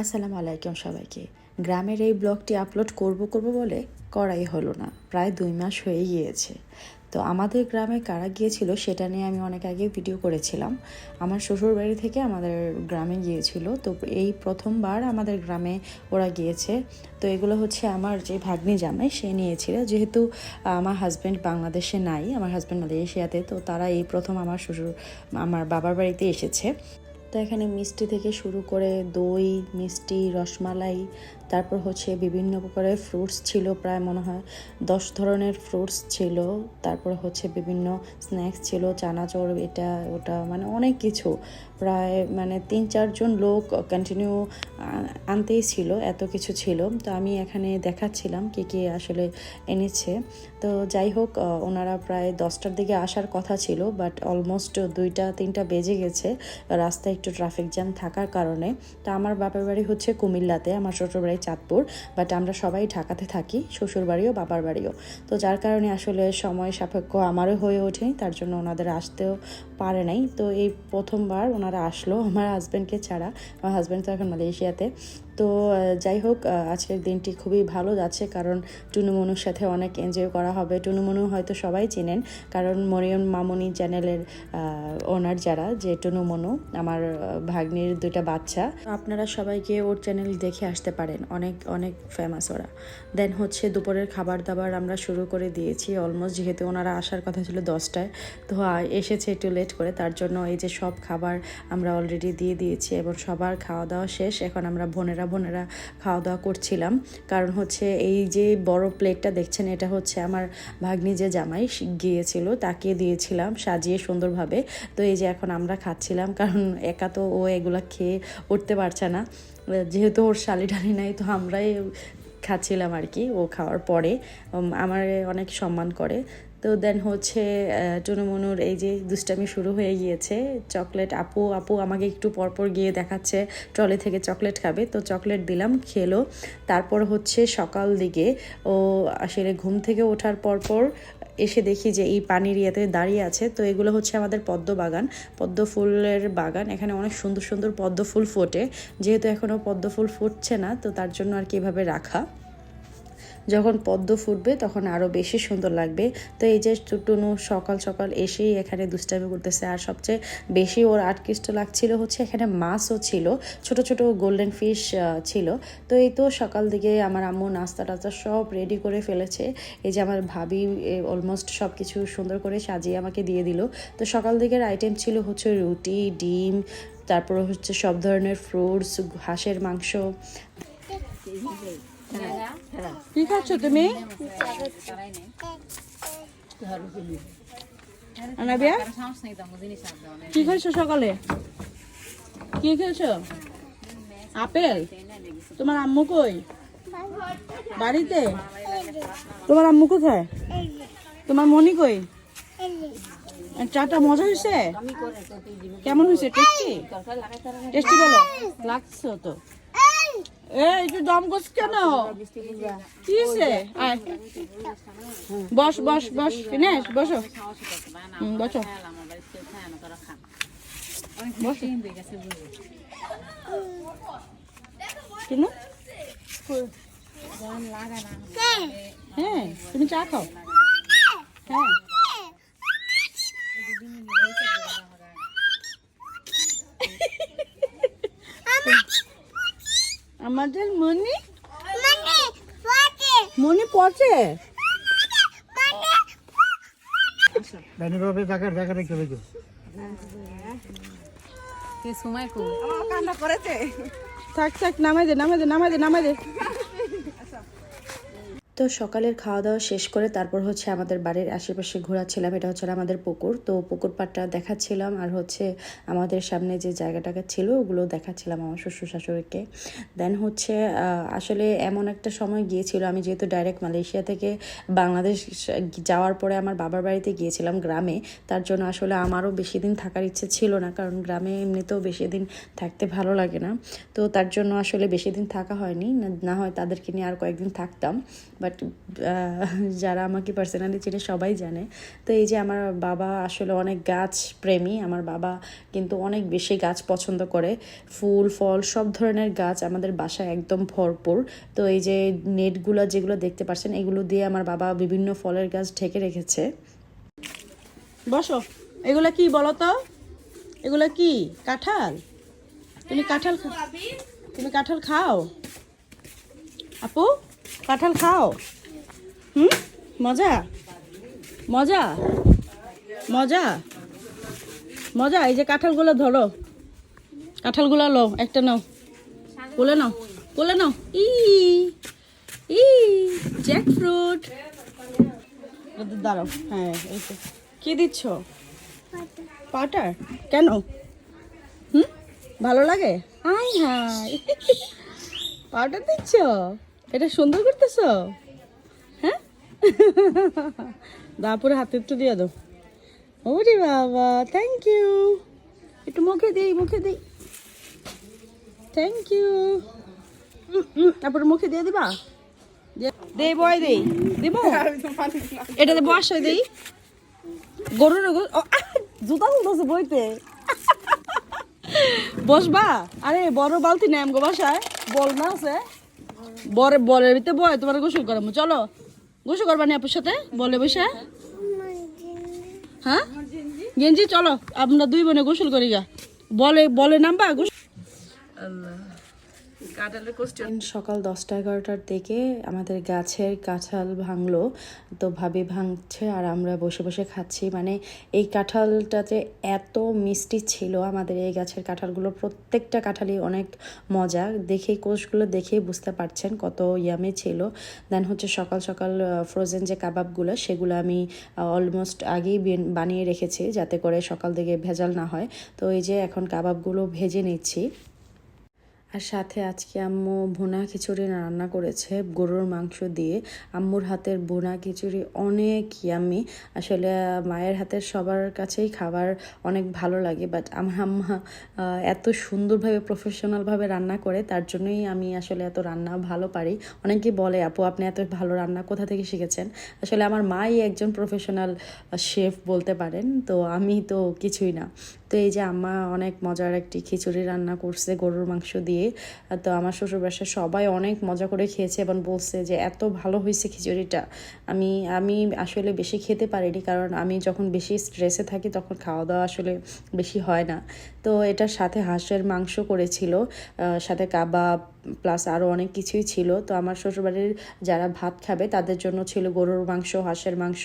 আসসালামু আলাইকুম সবাইকে। গ্রামের এই ব্লগটি আপলোড করব করব বলে করাই হলো না, প্রায় দুই মাস হয়ে গিয়েছে। তো আমাদের গ্রামে কারা গিয়েছিল সেটা নিয়ে আমি অনেক আগে ভিডিও করেছিলাম। আমার শ্বশুর বাড়ি থেকে আমাদের গ্রামে গিয়েছিল, তো এই প্রথমবার আমাদের গ্রামে ওরা গিয়েছে। তো এগুলো হচ্ছে আমার যে ভাগ্নি জামাই, সে নিয়েছিল। যেহেতু আমার হাজব্যান্ড বাংলাদেশে নাই, আমার হাজব্যান্ড মালয়েশিয়াতে, তো তারা এই প্রথম আমার শ্বশুর, আমার বাবার বাড়িতে এসেছে। তো এখানে মিষ্টি থেকে শুরু করে দই মিষ্টি রসমালাই তারপর হচ্ছে বিভিন্ন প্রকারের ফ্রুটস ছিল, প্রায় মনে হয় দশ ধরনের ফ্রুটস ছিল। তারপর হচ্ছে বিভিন্ন স্ন্যাক্স ছিল, চানাচর, এটা, ওটা মানে অনেক কিছু। প্রায় মানে তিন চারজন লোক কন্টিনিউ আনতেই ছিল, এত কিছু ছিল। তো আমি এখানে দেখাচ্ছিলাম কি কি আসলে এনেছে। তো যাই হোক ওনারা প্রায় দশটার দিকে আসার কথা ছিল বাট অলমোস্ট দুইটা, তিনটা বেজে গেছে। রাস্তায় একটু ট্রাফিক জ্যাম থাকার কারণে। তো আমার বাপের বাড়ি হচ্ছে কুমিল্লাতে, আমার শ্বশুর বাড়ি চাঁদপুর বাট আমরা সবাই ঢাকাতে থাকি শ্বশুর বাড়িও বাবার বাড়িও। তো যার কারণে আসলে সময় সাপেক্ষ আমারও হয়ে ওঠেনি, তার জন্য ওনাদের আসতেও পারে নাই। তো এই প্রথমবার ওনারা আসলো আমার হাজব্যান্ডকে ছাড়া। আমার হাজব্যান্ড তো এখন মালয়েশিয়াতে। তো যাই হোক আজকের দিনটি খুবই ভালো যাচ্ছে কারণ টুনুমনুর সাথে অনেক এনজয় করা হবে। টুনুমনু হয়তো সবাই চেনেন কারণ মরিয়ম মামুনি চ্যানেলের ওনার যারা, যে টুনুমনু, আমার ভাগ্নির দুইটা বাচ্চা। আপনারা সবাইকে ওর চ্যানেল দেখে আসতে পারেন, অনেক অনেক ফেমাস ওরা। দেন হচ্ছে দুপুরের খাবার দাবার আমরা শুরু করে দিয়েছি অলমোস্ট যেহেতু ওনারা আসার কথা ছিল দশটায়, তো এসেছে একটু লেট করে, তার জন্য এই যে সব খাবার আমরা অলরেডি দিয়ে দিয়েছি এবং সবার খাওয়া দাওয়া শেষ, এখন আমরা বোনেরা বোনেরা খাওয়া দাওয়া করছিলাম। কারণ হচ্ছে এই যে বড় প্লেটটা দেখছেন, এটা হচ্ছে আমার ভাগ্নি যে জামাই গিয়েছিল, তাকে দিয়েছিলাম সাজিয়ে সুন্দরভাবে। তো এই যে এখন আমরা খাচ্ছিলাম, কারণ একা তো ও এগুলা খেয়ে উঠতে পারছে না। যেহেতু ওর শালি টালি নাই, তো আমরাই খাচ্ছিলাম আর কি, ও খাওয়ার পরে। আমার অনেক সম্মান করে। তো দেন হচ্ছে টুনুমনুর এই যে দুষ্টামি শুরু হয়ে গিয়েছে, চকলেট আপু আপু আমাকে একটু পরপর গিয়ে দেখাচ্ছে, ট্রলি থেকে চকলেট খাবে, তো চকলেট দিলাম, খেলো। তারপর হচ্ছে সকাল দিকে ও আসলে ঘুম থেকে ওঠার পরপর এসে দেখি যে এই পানির ইয়েতে দাঁড়িয়ে আছে, তো এগুলো হচ্ছে আমাদের পদ্ম বাগান। পদ্ম ফুলের বাগান, এখানে অনেক সুন্দর সুন্দর পদ্ম ফুল ফোটে, যেহেতু এখনও পদ্ম ফুল ফুটছে না, তো তার জন্য আর কি এভাবে রাখা। যখন পদ্ম ফুটবে তখন আরও বেশি সুন্দর লাগবে। তো এই যে টুনু সকাল সকাল এসেই এখানে দুষ্টামি করতেছে। আর সবচেয়ে বেশি ওর আটকৃষ্ট লাগছিল হচ্ছে এখানে মাছও ছিল। ছোট ছোট গোল্ডেন ফিশ ছিল। তো এই তো সকাল দিকে আমার আম্মু নাস্তা টাস্তা সব রেডি করে ফেলেছে। এই যে আমার ভাবি অলমোস্ট সব কিছু সুন্দর করে সাজিয়ে আমাকে দিয়ে দিল। তো সকাল দিকের আইটেম ছিল হচ্ছে রুটি, ডিম, তারপর হচ্ছে সব ধরনের ফ্রুটস হাঁসের মাংস। কি খাচ্ছ তুমি? কি খাইছো সকালে? কি খেয়েছো? আপেল? তোমার আম্মু কই? বাড়িতে? তোমার আম্মু কোথায়? তোমার মনি কই? চাটা মজা হয়েছে? কেমন হয়েছে? টেস্টি টেস্টি বলো। লাগছো তো। একটু দম করছ কেন? কি হয়েছে বস বস বস হুম, বসো। বসো। হ্যাঁ তুমি চা খাও। হ্যাঁ। আমাদের মনি? মনি পচে। রানীভাবে জায়গার জায়গা রেখে করেছে থাক থাক নামাই দে নামাই দে নামাই দে নামাই দে। তো সকালের খাওয়া দাওয়া শেষ করে তারপর হচ্ছে আমাদের বাড়ির আশেপাশে ঘোরাচ্ছিলাম এটা হচ্ছে আমাদের পুকুর। তো পুকুর পাড়টা দেখাচ্ছিলাম আর হচ্ছে আমাদের সামনে যে জায়গাটাকে ছিল ওগুলো দেখাচ্ছিলাম আমার শ্বশুর শাশুড়িকে। দেন হচ্ছে আসলে এমন একটা সময় গিয়েছিল, আমি যেহেতু ডাইরেক্ট মালয়েশিয়া থেকে বাংলাদেশ যাওয়ার পরে আমার বাবার বাড়িতে গিয়েছিলাম গ্রামে, তার জন্য আসলে আমারও বেশি দিন থাকার ইচ্ছে ছিল না, কারণ গ্রামে এমনিতেও বেশি দিন থাকতে ভালো লাগে না। তো তার জন্য আসলে বেশি দিন থাকা হয়নি না হয় তাদেরকে নিয়ে আর কয়েকদিন থাকতাম। বাট যারা আমাকে পার্সোনালি চিনে সবাই জানে। তো এই যে আমার বাবা আসলে অনেক গাছ প্রেমী। আমার বাবা কিন্তু অনেক বেশি গাছ পছন্দ করে। ফুল ফল সব ধরনের গাছ আমাদের বাসায় একদম ভরপুর। তো এই যে নেটগুলো যেগুলো দেখতে পাচ্ছেন এগুলো দিয়ে আমার বাবা বিভিন্ন ফলের গাছ ঢেকে রেখেছে। বসো। এগুলো কি বলো তো? এগুলা কি? কাঁঠাল? তুমি কাঁঠাল খা- তুমি কাঁঠাল খাও? আপু? কাঁঠাল খাও। হুম? মজা? মজা? মজা? মজা? এই যে কাঁঠালগুলো ধরো। কাঁঠালগুলো লো একটা নাও। কোলে নাও কোলে নাও। ই ই জ্যাক ফ্রুট দাঁড়াও হ্যাঁ তো। কি দিচ্ছ? পাউডার কেন? হুম? ভালো লাগে? হাই হাই পাউডার দিচ্ছ? এটা সুন্দর করতেছ? হ্যাঁ? দাপুরে হাতে একটু দিয়ে দাও। ওরে বাবা থ্যাংক ইউ একটু মুখে দিই মুখে দিই। থ্যাংক ইউ তারপরে মুখে দিয়ে দিবা? দে- দে বয় দেই। দিব এটাতে বসাই দেই। গরুর গরু- জুতা বইতে। বসবা? আরে, বড় বালতি নেই গো বাসায়। বল না আছে। বরে বলের ভিতরে বয় তোমার গোসল করাবো। চলো, গোসল করবা নি আপুর সাথে? বলে বসে হ্যাঁ? গেঞ্জি, চলো, আমরা দুই বোনে গোসল করি গা। বলে বলে নামবা, গোসল দিন সকাল দশটা এগারোটার দিকে আমাদের গাছের কাঁঠাল ভাঙলো। তো ভাবি ভাঙছে আর আমরা বসে বসে খাচ্ছি। মানে এই কাঁঠালটাতে এত মিষ্টি ছিল আমাদের এই গাছের কাঁঠালগুলো। প্রত্যেকটা কাঁঠালই অনেক মজা। দেখেই কোষগুলো দেখেই বুঝতে পারছেন কত ইয়ামে ছিল। দেন হচ্ছে সকাল সকাল ফ্রোজেন যে কাবাবগুলো, সেগুলো আমি অলমোস্ট আগেই বেন- বানিয়ে রেখেছি যাতে করে সকাল থেকে ভেজাল না হয়। তো এই যে এখন কাবাবগুলো ভেজে নিচ্ছি। আর সাথে আজকে আম্মু ভুনা খিচুড়ি রান্না করেছে, গরুর মাংস দিয়ে। আম্মুর হাতের ভুনা খিচুড়ি অনেক ইয়ামি আসলে মায়ের হাতের সবার কাছেই খাবার অনেক ভালো লাগে বাট আমার আম্মা এত সুন্দরভাবে প্রফেশনালভাবে রান্না করে, তার জন্যই আমি আসলে এত রান্না ভালো পারি। অনেকে বলে, আপু, আপনি এত ভালো রান্না কোথা থেকে শিখেছেন? আসলে আমার মাই একজন প্রফেশনাল শেফ বলতে পারেন, তো আমি তো কিছুই না। তো এই যে আম্মা অনেক মজার একটি খিচুড়ি রান্না করছে গরুর মাংস দিয়ে তো আমার শ্বশুর বাসায় সবাই অনেক মজা করে খেয়েছে এবং বলছে যে, এত ভালো হয়েছে খিচুড়িটা। আমি আমি আসলে বেশি খেতে পারিনি কারণ আমি যখন বেশি স্ট্রেসে থাকি তখন খাওয়া দাওয়া আসলে বেশি হয় না। তো এটার সাথে হাঁসের মাংস করেছিল সাথে কাবাব প্লাস আরও অনেক কিছুই ছিল। তো আমার শ্বশুরবাড়ির যারা ভাত খাবে, তাদের জন্য ছিল গরুর মাংস, হাঁসের মাংস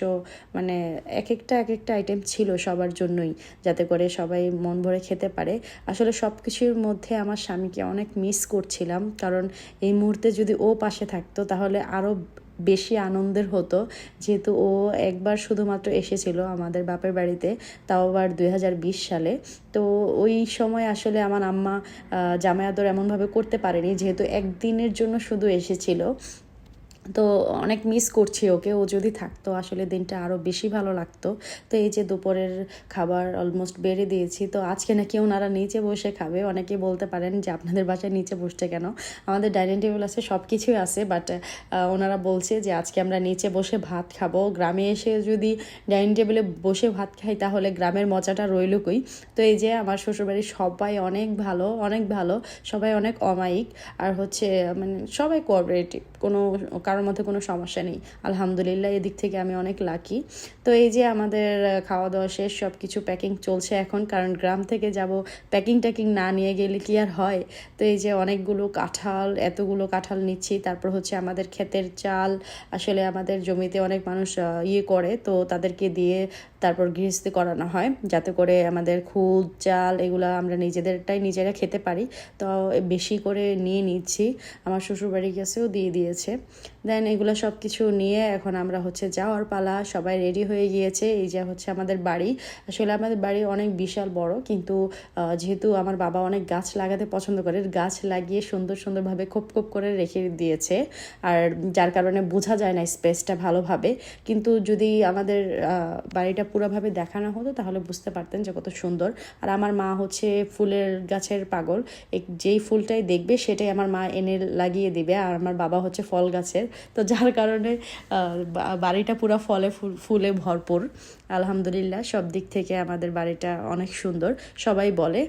মানে এক একটা এক একটা আইটেম ছিল সবার জন্যই, যাতে করে সবাই মন ভরে খেতে পারে। আসলে সব কিছুর মধ্যে আমার স্বামীকে অনেক মিস করছিলাম, কারণ এই মুহূর্তে যদি ও পাশে থাকতো, তাহলে আরও বেশি আনন্দের হতো। যেহেতু ও একবার শুধুমাত্র এসেছিল আমাদের বাপের বাড়িতে, তাও আবার দুই হাজার বিশ সালে। তো ওই সময় আসলে আমার আম্মা জামায়াতর এমনভাবে করতে পারেনি, যেহেতু একদিনের জন্য শুধু এসেছিল। তো অনেক মিস করছি ওকে। ও যদি থাকতো, আসলে দিনটা আরও বেশি ভালো লাগতো। তো এই যে দুপুরের খাবার অলমোস্ট বেড়ে দিয়েছি। তো আজকে নাকি ওনারা নিচে বসে খাবে। অনেকে বলতে পারেন যে, আপনাদের বাসায় নিচে বসতে কেন? আমাদের ডাইনিং টেবিল আছে সব কিছুই আছে বাট ওনারা বলছে যে, আজকে আমরা নিচে বসে ভাত খাব। গ্রামে এসে যদি ডাইনিং টেবিলে বসে ভাত খাই, তাহলে গ্রামের মজাটা রইল কই তো এই যে, আমার শ্বশুরবাড়ির সবাই অনেক ভালো অনেক ভালো, সবাই অনেক অমায়িক। আর হচ্ছে মানে সবাই কোঅপারেটিভ কোনো কারোর মধ্যে কোনো সমস্যা নেই। আলহামদুলিল্লাহ, এদিক থেকে আমি অনেক লাকি তো এই যে আমাদের খাওয়া দাওয়া শেষ সব কিছু প্যাকিং চলছে এখন, কারণ গ্রাম থেকে যাব প্যাকিং ট্যাকিং না নিয়ে গেলে কি আর হয়? তো এই যে অনেকগুলো কাঁঠাল, এতগুলো কাঁঠাল নিচ্ছি, তারপর হচ্ছে আমাদের ক্ষেতের চাল, আসলে আমাদের জমিতে অনেক মানুষ ইয়ে করে, তো তাদেরকে দিয়ে তারপর গৃহস্থী করানো হয়, যাতে করে আমাদের খুদ, চাল, এগুলো আমরা নিজেদেরটাই নিজেরা খেতে পারি। তো বেশি করে নিয়ে নিচ্ছি, আমার শ্বশুরবাড়ি গেছেও দিয়ে দিয়েছে। দেন এগুলো সব কিছু নিয়ে এখন আমরা হচ্ছে যাওয়ার পালা, সবাই রেডি হয়ে গিয়েছে। এই যে হচ্ছে আমাদের বাড়ি। আসলে আমাদের বাড়ি অনেক বিশাল বড়, কিন্তু যেহেতু আমার বাবা অনেক গাছ লাগাতে পছন্দ করে, গাছ লাগিয়ে সুন্দর সুন্দরভাবে খোপ খোপ করে রেখে দিয়েছে। আর যার কারণে বোঝা যায় না স্পেসটা ভালোভাবে। কিন্তু যদি আমাদের বাড়িটা পুরোভাবে দেখানো হতো, তাহলে বুঝতে পারতেন যে কত সুন্দর। আর আমার মা হচ্ছে ফুলের গাছের পাগল। যেই ফুলটাই দেখবে, সেটাই আমার মা এনে লাগিয়ে দিবে। আর আমার বাবা হচ্ছে ফল গাছের। তো যার কারণে বাড়িটা পুরো ফলে ফুলে ভরপুর। আলহামদুলিল্লাহ সব দিক থেকে আমাদের বাড়িটা অনেক সুন্দর সবাই বলে।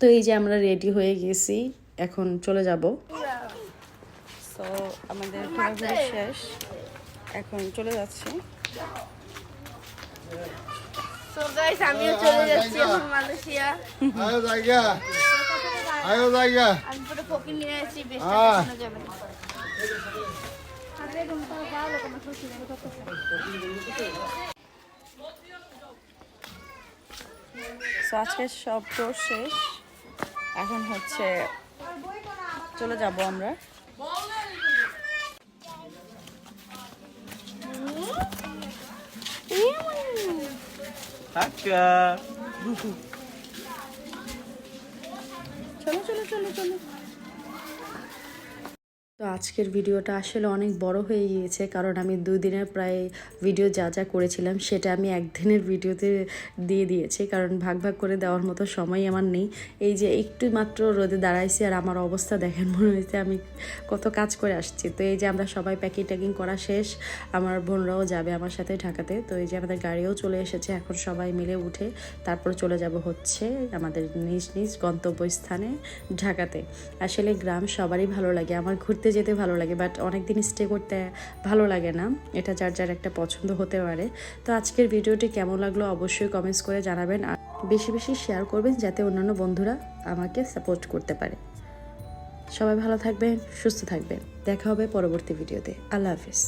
তো এই যে আমরা রেডি হয়ে গেছি এখন চলে যাব। তো আমাদের ঘোরাঘুরি শেষ এখন চলে যাচ্ছি। তো গাইস আমিও চলে যাচ্ছি এখন মালয়েশিয়া। আয়ো জায়গা। আয়ো জায়গা। আমি পুরো ফকির নিয়ে আসছি বেশি। যাবে সো আজকে সব tour শেষ। এখন হচ্ছে চলে যাব আমরা। চলো চলো চলো চলো। তো আজকের ভিডিওটা আসলে অনেক বড় হয়ে গিয়েছে, কারণ আমি দুই দিনের প্রায় ভিডিও যা যা করেছিলাম সেটা আমি একদিনের ভিডিওতে দিয়ে দিয়েছি, কারণ ভাগ ভাগ করে দেওয়ার মতো সময় আমার নেই। এই যে একটু মাত্র রোদে দাঁড়াইছি আর আমার অবস্থা দেখেন, মনে হয়েছে আমি কত কাজ করে আসছি। তো এই যে আমরা সবাই প্যাকিং ট্যাকিং করা শেষ, আমার বোনরাও যাবে আমার সাথে ঢাকাতে। তো এই যে আমাদের গাড়িও চলে এসেছে, এখন সবাই মিলে উঠে তারপর চলে যাব হচ্ছে আমাদের নিজ নিজ গন্তব্যস্থানে ঢাকাতে। আসলে গ্রাম সবারই ভালো লাগে, আমার ঘুরতে যেতে ভালো লাগে বাট অনেক দিন স্টে করতে ভালো লাগে না। এটা যার যার একটা পছন্দ হতে পারে। তো আজকের ভিডিওটি কেমন লাগল অবশ্যই কমেন্টস করে জানাবেন আর বেশি বেশি শেয়ার করবেন যাতে অন্যান্য বন্ধুরা আমাকে সাপোর্ট করতে পারে। সবাই ভালো থাকবেন, সুস্থ থাকবেন। দেখা হবে পরবর্তী ভিডিওতে। আল্লাহ হাফিজ।